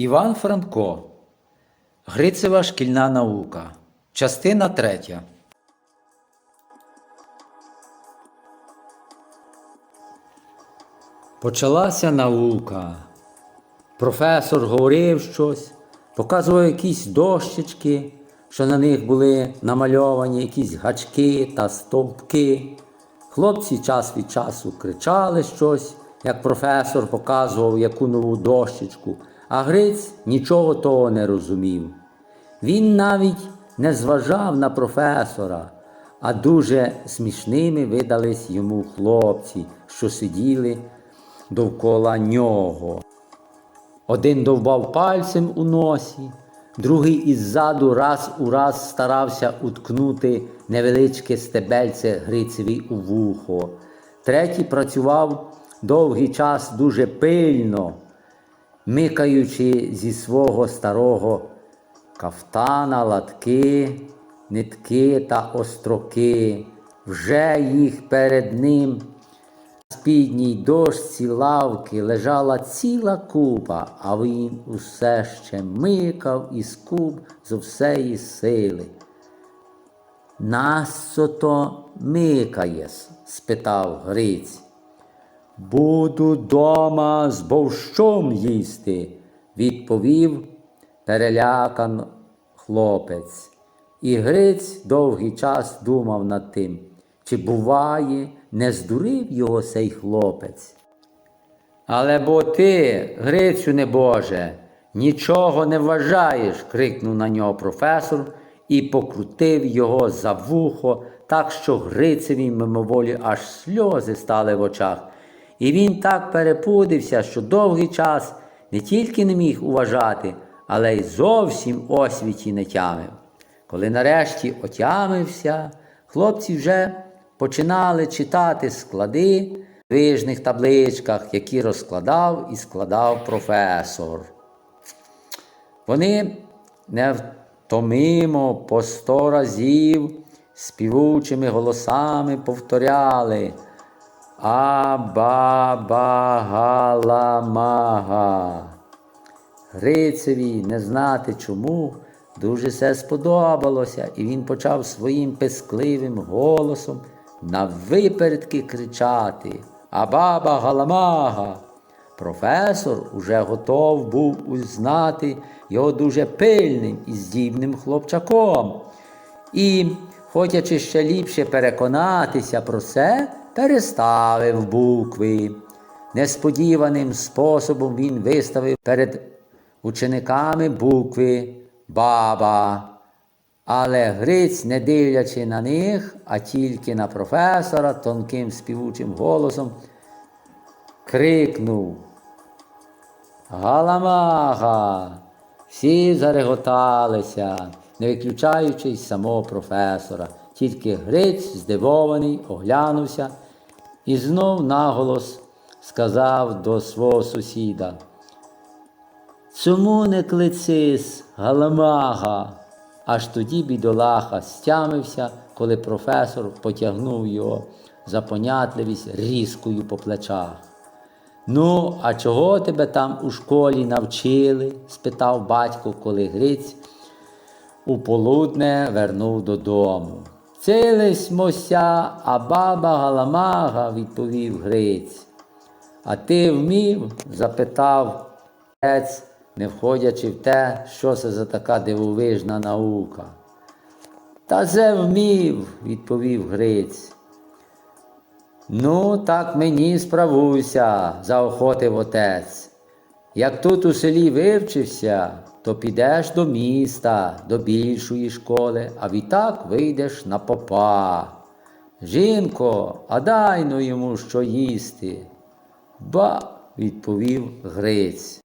Іван Франко. Грицева шкільна наука. Частина третя. Почалася наука. Професор говорив щось, показував якісь дощечки, що на них були намальовані якісь гачки та стовпки. Хлопці час від часу кричали щось, як професор показував яку нову дощечку, а Гриць нічого того не розумів. Він навіть не зважав на професора, а дуже смішними видались йому хлопці, що сиділи довкола нього. Один довбав пальцем у носі, другий іззаду раз у раз старався уткнути невеличке стебельце Грицеві у вухо. Третій працював довгий час дуже пильно, микаючи зі свого старого кафтана, латки, нитки та остроки. Вже їх перед ним на спідній дошці лавки лежала ціла купа, а він усе ще микав і скуб зо всеї сили. Нащо то микаєс? спитав Гриць. Буду дома з бовщом їсти, відповів перелякан хлопець. І Гриць довгий час думав над тим, чи буває, не здурив його цей хлопець. Але бо ти, Грицю небоже, нічого не вважаєш, крикнув на нього професор і покрутив його за вухо, так що Грицеві мимоволі аж сльози стали в очах. І він так перепудився, що довгий час не тільки не міг уважати, але й зовсім освіті не тямив. Коли нарешті отямився, хлопці вже починали читати склади в вижних табличках, які розкладав і складав професор. Вони невтомимо по сто разів співучими голосами повторяли Абабагаламага. Грицеві не знати чому дуже все сподобалося, і він почав своїм пескливим голосом на випередки кричати Абаба галамага. Професор уже готов був узнати його дуже пильним і здібним хлопчаком. І, хочучи ще ліпше переконатися про це, переставив букви. Несподіваним способом він виставив перед учениками букви Баба. Але Гриць, не дивлячи на них, а тільки на професора, тонким співучим голосом, крикнув Галамага! Всі зареготалися, не виключаючи самого професора. Тільки Гриць, здивований, оглянувся і знов наголос сказав до свого сусіда. Чому не клицис, галамага? Аж тоді бідолаха стямився, коли професор потягнув його за понятливість різкою по плечах. Ну, а чого тебе там у школі навчили? спитав батько, коли Гриць у полудне вернув додому. Цілись мося, а баба галамага, відповів Гриць. А ти вмів? запитав отець, не входячи в те, що це за така дивовижна наука. Та зе вмів, відповів Гриць. Ну, так мені справуйся, заохотив отець. Як тут у селі вивчився, то підеш до міста, до більшої школи, а відтак вийдеш на попа. Жінко, а дай ну йому що їсти. Ба, відповів Гриць.